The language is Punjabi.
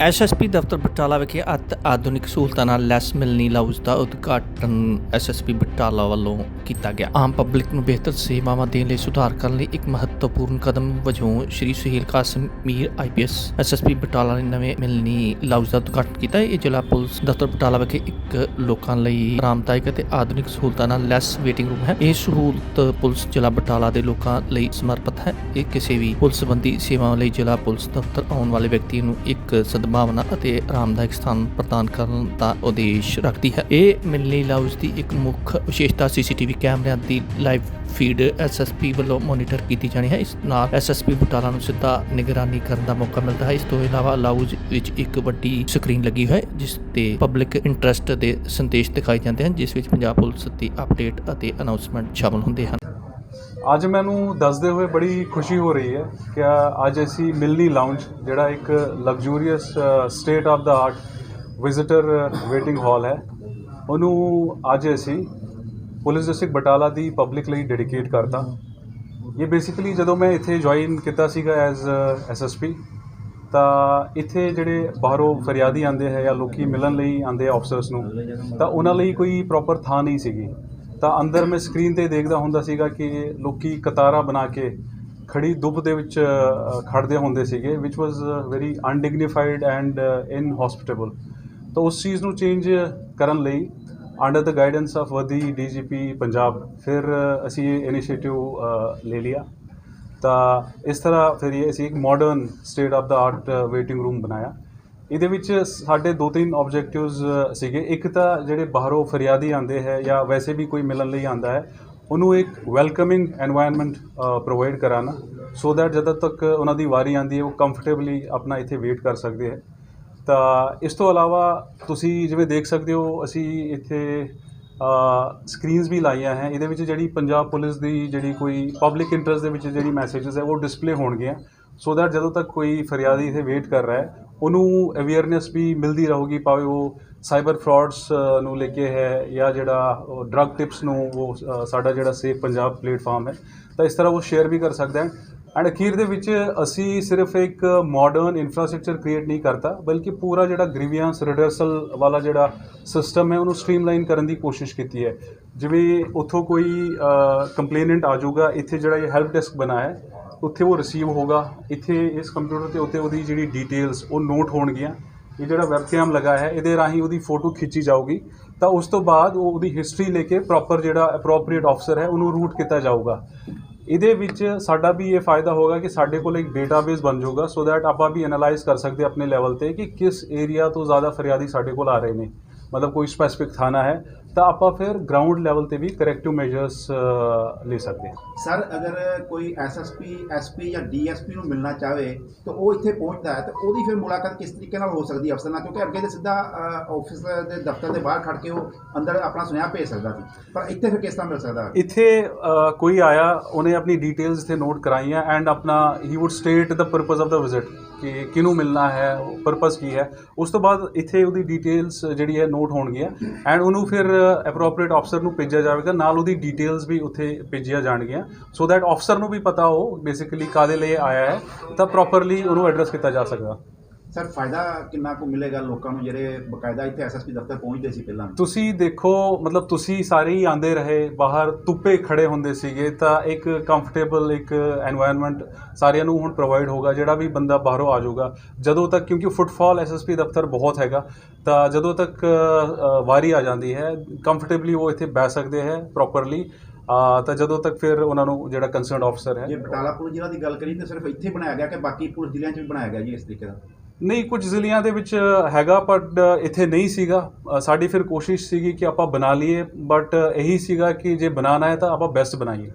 ਐਸਐਸਪੀ ਦਫ਼ਤਰ ਬਟਾਲਾ ਵਿਖੇ ਅਤ ਆਧੁਨਿਕ ਸਹੂਲਤਾਂ ਨਾਲ ਲੈਸ ਮਿਲਣੀ ਲਾਊਜ਼ ਦਾ ਉਦਘਾਟਨ ਐਸਐਸਪੀ ਬਟਾਲਾ ਵੱਲੋਂ ਕੀਤਾ ਗਿਆ। ਆਮ ਪਬਲਿਕ ਨੂੰ ਬਿਹਤਰ ਸੇਵਾਵਾਂ ਦੇਣ ਲਈ ਸੁਧਾਰ ਕਰਨ ਲਈ ਇੱਕ ਮਹੱਤਵਪੂਰਨ ਕਦਮ ਵਜੋਂ ਸ਼੍ਰੀ ਸੁਹੇਲ ਕਾਸਿਮ ਮੀਰ ਆਈਪੀਐਸ ਐਸਐਸਪੀ ਬਟਾਲਾ ਨੇ ਨਵੇਂ ਮਿਲਣੀ ਲਾਊਜ਼ ਦਾ ਉਦਘਾਟਨ ਕੀਤਾ। ਇਹ ਜ਼ਿਲ੍ਹਾ ਪੁਲਿਸ ਦਫ਼ਤਰ ਬਟਾਲਾ ਵਿਖੇ ਇੱਕ ਲੋਕਾਂ ਲਈ ਆਰਾਮਦਾਇਕ ਅਤੇ ਆਧੁਨਿਕ ਸਹੂਲਤਾਂ ਨਾਲ ਲੈਸ ਵੇਟਿੰਗ ਰੂਮ ਹੈ। ਇਹ ਸਹੂਲਤ ਪੁਲਿਸ ਜ਼ਿਲ੍ਹਾ ਬਟਾਲਾ ਦੇ ਲੋਕਾਂ ਲਈ ਸਮਰਪਿਤ ਹੈ। ਇਹ ਕਿਸੇ ਵੀ ਪੁਲਿਸ ਸੰਬੰਧੀ ਸੇਵਾਵਾਂ ਲਈ ਜ਼ਿਲ੍ਹਾ ਪੁਲਿਸ ਦਫ਼ਤਰ ਆਉਣ ਵਾਲੇ ਵਿਅਕਤੀ ਨੂੰ ਇੱਕ ਸਦਭਾਵਨਾ ਅਤੇ ਆਰਾਮਦਾਇਕ ਸਥਾਨ ਪ੍ਰਦਾਨ ਕਰਨ ਦਾ ਉਦੇਸ਼ ਰੱਖਦੀ ਹੈ। ਇਹ ਮਿਲਣੀ ਲਾਊਜ਼ ਦੀ ਇੱਕ ਮੁੱਖ ਵਿਸ਼ੇਸ਼ਤਾ ਸੀਸੀਟੀਵੀ ਕੈਮਰਿਆਂ ਦੀ ਲਾਈਵ ਫੀਡ ਐਸਐਸਪੀ ਵੱਲੋਂ ਮੋਨੀਟਰ ਕੀਤੀ ਜਾਣੀ ਹੈ। ਇਸ ਨਾਲ ਐਸਐਸਪੀ ਬਟਾਲਾ ਨੂੰ ਸਿੱਧਾ ਨਿਗਰਾਨੀ ਕਰਨ ਦਾ ਮੌਕਾ ਮਿਲਦਾ ਹੈ। ਇਸ ਤੋਂ ਇਲਾਵਾ ਲਾਊਜ਼ ਵਿੱਚ ਇੱਕ ਵੱਡੀ ਸਕਰੀਨ ਲੱਗੀ ਹੋਈ ਹੈ, ਜਿਸ ਤੇ ਪਬਲਿਕ ਇੰਟਰਸਟ ਦੇ ਸੰਦੇਸ਼ ਦਿਖਾਏ ਜਾਂਦੇ ਹਨ, ਜਿਸ ਵਿੱਚ ਪੰਜਾਬ ਪੁਲਿਸ ਦੀ ਅਪਡੇਟ ਅਤੇ ਅਨਾਉਂਸਮੈਂਟ ਸ਼ਾਮਲ ਹੁੰਦੇ ਹਨ। ਅੱਜ ਮੈਨੂੰ ਦੱਸਦੇ ਹੋਏ ਬੜੀ ਖੁਸ਼ੀ ਹੋ ਰਹੀ ਹੈ ਕਿ ਅੱਜ ਅਸੀਂ ਮਿਲਨੀ ਲਾਉਂਜ ਜਿਹੜਾ ਇੱਕ luxurious state of the art visitor waiting hall ਹੈ। ਉਹਨੂੰ ਅੱਜ ਅਸੀਂ ਪੁਲਿਸ ਡਿਸਟ੍ਰਿਕਟ ਬਟਾਲਾ ਦੀ ਪਬਲਿਕ ਲਈ ਡੈਡੀਕੇਟ ਕਰਤਾ ਇਹ ਬੇਸਿਕਲੀ ਜਦੋਂ ਮੈਂ ਇੱਥੇ ਜੁਆਇਨ ਕੀਤਾ ਸੀਗਾ ਐਜ਼ ਐਸਐਸਪੀ ਤਾਂ ਇੱਥੇ ਜਿਹੜੇ ਬਾਹਰੋਂ ਫਰਿਆਦੀ ਆਉਂਦੇ ਹੈ ਜਾਂ ਲੋਕੀ ਮਿਲਣ ਲਈ ਆਉਂਦੇ ਆਫਸਰਸ ਨੂੰ, ਤਾਂ ਉਹਨਾਂ ਲਈ ਕੋਈ ਪ੍ਰੋਪਰ ਥਾਂ ਨਹੀਂ ਸੀਗੀ। ਤਾਂ ਅੰਦਰ ਮੈਂ ਸਕਰੀਨ ਤੇ ਦੇਖਦਾ ਹੁੰਦਾ ਸੀਗਾ ਕਿ ਲੋਕੀ ਕਤਾਰਾਂ ਬਣਾ ਕੇ ਖੜੀ ਧੁੱਪ ਦੇ ਵਿੱਚ ਅ, ਖੜਦੇ ਹੁੰਦੇ ਸੀਗੇ ਵਿਚ ਵਾਸ ਵੈਰੀ ਅਨਡਿਗਨੀਫਾਈਡ ਐਂਡ ਇਨ ਹਸਪੀਟੇਬਲ ਤਾਂ ਉਸ ਚੀਜ਼ ਨੂੰ ਚੇਂਜ ਕਰਨ ਲਈ ਅੰਡਰ ਦ ਗਾਈਡੈਂਸ ਆਫ ਵਦੀ ਡੀਜੀਪੀ ਪੰਜਾਬ ਫਿਰ ਅਸੀਂ ਇਹ ਇਨੀਸ਼ੀਏਟਿਵ ਲੈ ਲਿਆ। ਤਾਂ ਇਸ ਤਰ੍ਹਾਂ ਫਿਰ ਇਹ ਅਸੀਂ ਇੱਕ modern state of the art waiting room ਬਣਾਇਆ। ਇਹਦੇ ਵਿੱਚ ਸਾਡੇ ਦੋ ਤਿੰਨ ਆਬਜੈਕਟਿਵਸ ਸੀਗੇ। ਇੱਕ ਤਾਂ ਜਿਹੜੇ ਬਾਹਰੋਂ ਫਰਿਆਦੀ ਆਉਂਦੇ ਹੈ ਜਾਂ ਵੈਸੇ ਵੀ ਕੋਈ ਮਿਲਣ ਲਈ ਆਉਂਦਾ ਹੈ, ਉਹਨੂੰ ਇੱਕ ਵੈਲਕਮਿੰਗ এনवायरमेंट ਪ੍ਰੋਵਾਈਡ ਕਰਾਣਾ। ਸੋ ਥੈਟ ਜਦੋਂ ਤੱਕ ਉਹਨਾਂ ਦੀ ਵਾਰੀ ਆਂਦੀ ਹੈ, ਉਹ ਕੰਫਰਟੇਬਲੀ ਆਪਣਾ ਇੱਥੇ ਵੇਟ ਕਰ ਸਕਦੇ ਹੈ। ਤਾਂ ਇਸ ਤੋਂ ਇਲਾਵਾ ਤੁਸੀਂ ਜਿਵੇਂ ਦੇਖ ਸਕਦੇ ਹੋ, ਅਸੀਂ ਇੱਥੇ ਸਕਰੀਨਸ ਵੀ ਲਾਈਆਂ ਹੈ। ਇਹਦੇ ਵਿੱਚ ਜਿਹੜੀ ਪੰਜਾਬ ਪੁਲਿਸ ਦੀ ਜਿਹੜੀ ਕੋਈ ਪਬਲਿਕ ਇੰਟਰਸਟ ਦੇ ਵਿੱਚ ਜਿਹੜੀ ਮੈਸੇजेस ਹੈ, ਉਹ ਡਿਸਪਲੇ ਹੋਣਗੀਆਂ। ਸੋ ਥੈਟ ਜਦੋਂ ਤੱਕ ਕੋਈ ਫਰਿਆਦੀ ਇੱਥੇ ਵੇਟ ਕਰ ਰਿਹਾ ਹੈ ਉਹਨੂੰ ਅਵੇਅਰਨੈਸ ਵੀ ਮਿਲਦੀ ਰਹੂਗੀ, ਭਾਵੇਂ ਉਹ ਸਾਈਬਰ ਫਰਾਡਸ ਨੂੰ ਲੈ ਕੇ ਹੈ ਜਾਂ ਜਿਹੜਾ ਡਰੱਗ ਟਿਪਸ ਨੂੰ ਉਹ ਸਾਡਾ ਜਿਹੜਾ ਸੇਫ ਪੰਜਾਬ ਪਲੇਟਫਾਰਮ ਹੈ, ਤਾਂ ਇਸ ਤਰ੍ਹਾਂ ਉਹ ਸ਼ੇਅਰ ਵੀ ਕਰ ਸਕਦਾ ਹੈ ਐਂਡ ਅਖੀਰ ਦੇ ਵਿੱਚ ਅਸੀਂ ਸਿਰਫ ਇੱਕ ਮਾਡਰਨ ਇਨਫਰਾਸਟ੍ਰਕਚਰ ਕ੍ਰੀਏਟ ਨਹੀਂ ਕਰਤਾ, ਬਲਕਿ ਪੂਰਾ ਜਿਹੜਾ ਗ੍ਰੀਵੀਅੰਸ ਰਿਡਰਸਲ ਵਾਲਾ ਜਿਹੜਾ ਸਿਸਟਮ ਹੈ, ਉਹਨੂੰ ਸਟ੍ਰੀਮਲਾਈਨ ਕਰਨ ਦੀ ਕੋਸ਼ਿਸ਼ ਕੀਤੀ ਹੈ। ਜਿਵੇਂ ਉੱਥੋਂ ਕੋਈ ਕੰਪਲੇਨੈਂਟ ਆ ਜਾਊਗਾ, ਇੱਥੇ ਜਿਹੜਾ ਇਹ ਹੈਲਪ ਡੈਸਕ ਬਣਾ ਹੈ ਉੱਥੇ ਉਹ ਰਿਸੀਵ ਹੋਗਾ ਇੱਥੇ ਇਸ ਕੰਪਿਊਟਰ ਤੇ ਉੱਤੇ ਉਹਦੀ ਜਿਹੜੀ ਡਿਟੇਲਸ ਉਹ ਨੋਟ ਹੋਣਗੀਆਂ। ਇਹ ਜਿਹੜਾ ਵੈਬਕੈਮ ਲਗਾ ਹੈ, ਇਹਦੇ ਰਾਹੀਂ ਉਹਦੀ ਫੋਟੋ ਖਿੱਚੀ ਜਾਊਗੀ। ਤਾਂ ਉਸ ਤੋਂ ਬਾਅਦ ਉਹ ਉਹਦੀ ਹਿਸਟਰੀ ਲੈ ਕੇ ਪ੍ਰੋਪਰ ਜਿਹੜਾ ਅਪਰੋਪਰੀਏਟ ਆਫਸਰ ਹੈ, ਉਹਨੂੰ ਰੂਟ ਕੀਤਾ ਜਾਊਗਾ। ਇਹਦੇ ਵਿੱਚ ਸਾਡਾ ਵੀ ਇਹ ਫਾਇਦਾ ਹੋਗਾ ਕਿ ਸਾਡੇ ਕੋਲ ਇੱਕ ਡੇਟਾਬੇਸ ਬਣ ਜਾਊਗਾ ਸੋ ਦੈਟ ਆਪਾਂ ਵੀ ਐਨਾਲਾਈਜ਼ ਕਰ ਸਕਦੇ ਆਪਣੇ ਲੈਵਲ ਤੇ ਕਿ ਕਿਸ ਏਰੀਆ ਤੋਂ ਜ਼ਿਆਦਾ ਫਰਿਆਦੀ ਸਾਡੇ ਕੋਲ ਆ ਰਹੇ ਨੇ। ਮਤਲਬ ਕੋਈ ਸਪੈਸੀਫਿਕ ਥਾਣਾ ਹੈ ਤਾਂ ਆਪਾਂ ਫਿਰ ਗਰਾਊਂਡ ਲੈਵਲ ਤੇ ਵੀ ਕਰੈਕਟਿਵ ਮੈਜਰਸ ਲੈ ਸਕਦੇ ਹਾਂ। ਸਰ ਅਗਰ ਕੋਈ ਐਸਐਸਪੀ ਐਸਪੀ ਜਾਂ ਡੀਐਸਪੀ ਨੂੰ ਮਿਲਣਾ ਚਾਹਵੇ ਤਾਂ ਉਹ ਇੱਥੇ ਪਹੁੰਚਦਾ ਹੈ ਤਾਂ ਉਹਦੀ ਫਿਰ ਮੁਲਾਕਾਤ ਕਿਸ ਤਰੀਕੇ ਨਾਲ ਹੋ ਸਕਦੀ ਹੈ ਅਫਸਰ ਨਾਲ? ਕਿਉਂਕਿ ਅੱਗੇ ਤੇ ਸਿੱਧਾ ਆਫਿਸ ਦੇ ਦਫ਼ਤਰ ਦੇ ਬਾਹਰ ਖੜ ਕੇ ਉਹ ਅੰਦਰ ਆਪਣਾ ਸੁਨੇਹਾ ਭੇਜ ਸਕਦਾ ਸੀ। ਪਰ ਇੱਥੇ ਫਿਰ ਕਿਸ ਤਰ੍ਹਾਂ ਮਿਲ ਸਕਦਾ ਇੱਥੇ ਕੋਈ ਆਇਆ ਉਹਨੇ ਆਪਣੀ ਡਿਟੇਲਸ ਇੱਥੇ ਨੋਟ ਕਰਾਈਆਂ ਐਂਡ ਆਪਣਾ ਹੀ would state the purpose of the visit ਕਿ ਕਿਹਨੂੰ ਮਿਲਣਾ ਹੈ ਪਰਪਸ ਕੀ ਹੈ। ਉਸ ਤੋਂ ਬਾਅਦ ਇੱਥੇ ਉਹਦੀ ਡਿਟੇਲਸ ਜਿਹੜੀ ਹੈ ਨੋਟ ਹੋਣਗੀਆਂ ਐਂਡ ਉਹਨੂੰ ਫਿਰ ਅਪਰੋਪਰੀਏਟ ਅਫਸਰ ਨੂੰ ਭੇਜਿਆ ਜਾਵੇਗਾ। ਨਾਲ ਉਹਦੀ ਡੀਟੇਲਸ ਵੀ ਉੱਥੇ ਭੇਜੀਆਂ ਜਾਣਗੀਆਂ। ਸੋ ਦੈਟ ਅਫਸਰ ਨੂੰ ਵੀ ਪਤਾ ਹੋ ਬੇਸਿਕਲੀ ਕਾਦੇ ਲਈ ਆਇਆ ਹੈ, ਤਾਂ ਪ੍ਰੋਪਰਲੀ ਉਹਨੂੰ ਐਡਰੈਸ ਕੀਤਾ ਜਾ ਸਕਦਾ। ਸਰ ਫਾਇਦਾ ਕਿੰਨਾ ਕੁ ਮਿਲੇਗਾ ਲੋਕਾਂ ਨੂੰ ਜਿਹੜੇ ਬਕਾਇਦਾ ਇੱਥੇ ਐਸਐਸਪੀ ਦਫ਼ਤਰ ਪਹੁੰਚਦੇ ਸੀ ਪਹਿਲਾਂ? ਤੁਸੀਂ ਦੇਖੋ ਮਤਲਬ ਤੁਸੀਂ ਸਾਰੇ ਹੀ ਆਂਦੇ ਰਹੇ ਬਾਹਰ ਧੁੱਪੇ ਖੜੇ ਹੁੰਦੇ ਸੀਗੇ ਤਾਂ ਇੱਕ ਕੰਫਰਟੇਬਲ ਇੱਕ এনवायरमेंट ਸਾਰਿਆਂ ਨੂੰ ਹੁਣ ਪ੍ਰੋਵਾਈਡ ਹੋਗਾ ਜਿਹੜਾ ਵੀ ਬੰਦਾ ਬਾਹਰੋਂ ਆ ਜਾਊਗਾ। ਜਦੋਂ ਤੱਕ ਕਿਉਂਕਿ ਫੁੱਟਫਾਲ ਐਸਐਸਪੀ ਦਫ਼ਤਰ ਬਹੁਤ ਹੈਗਾ ਤਾਂ ਜਦੋਂ ਤੱਕ ਵਾਰੀ ਆ ਜਾਂਦੀ ਹੈ ਕੰਫਰਟੇਬਲੀ ਉਹ ਇੱਥੇ ਬੈ ਸਕਦੇ ਹੈ ਪ੍ਰੋਪਰਲੀ ਤਾਂ ਜਦੋਂ ਤੱਕ ਫਿਰ ਉਹਨਾਂ ਨੂੰ ਜਿਹੜਾ ਕੰਸਰਨਡ ਆਫਸਰ ਹੈ। ਜੇ ਬਟਾਲਾ ਪੁਲਿਸ ਜ਼ਿਲ੍ਹਾ ਦੀ ਗੱਲ ਕਰੀ ਤਾਂ ਸਿਰਫ ਇੱਥੇ ਬਣਾਇਆ ਗਿਆ ਕਿ ਬਾਕੀ ਪੁਲਿਸ ਜ਼ਿਲ੍ਹਿਆਂ 'ਚ ਵੀ ਬਣਾਇਆ ਗਿਆ ਜੀ ਇਸ ਤਰੀਕੇ ਦਾ? ਨਹੀਂ, ਕੁਝ ਜ਼ਿਲ੍ਹਿਆਂ ਦੇ ਵਿੱਚ ਹੈਗਾ ਬਟ ਇੱਥੇ ਨਹੀਂ ਸੀਗਾ। ਸਾਡੀ ਫਿਰ ਕੋਸ਼ਿਸ਼ ਸੀਗੀ ਕਿ ਆਪਾਂ ਬਣਾ ਲਈਏ ਬਟ ਇਹੀ ਸੀਗਾ ਕਿ ਜੇ ਬਣਾਉਣਾ ਹੈ ਤਾਂ ਆਪਾਂ ਬੈਸਟ ਬਣਾਈਏ।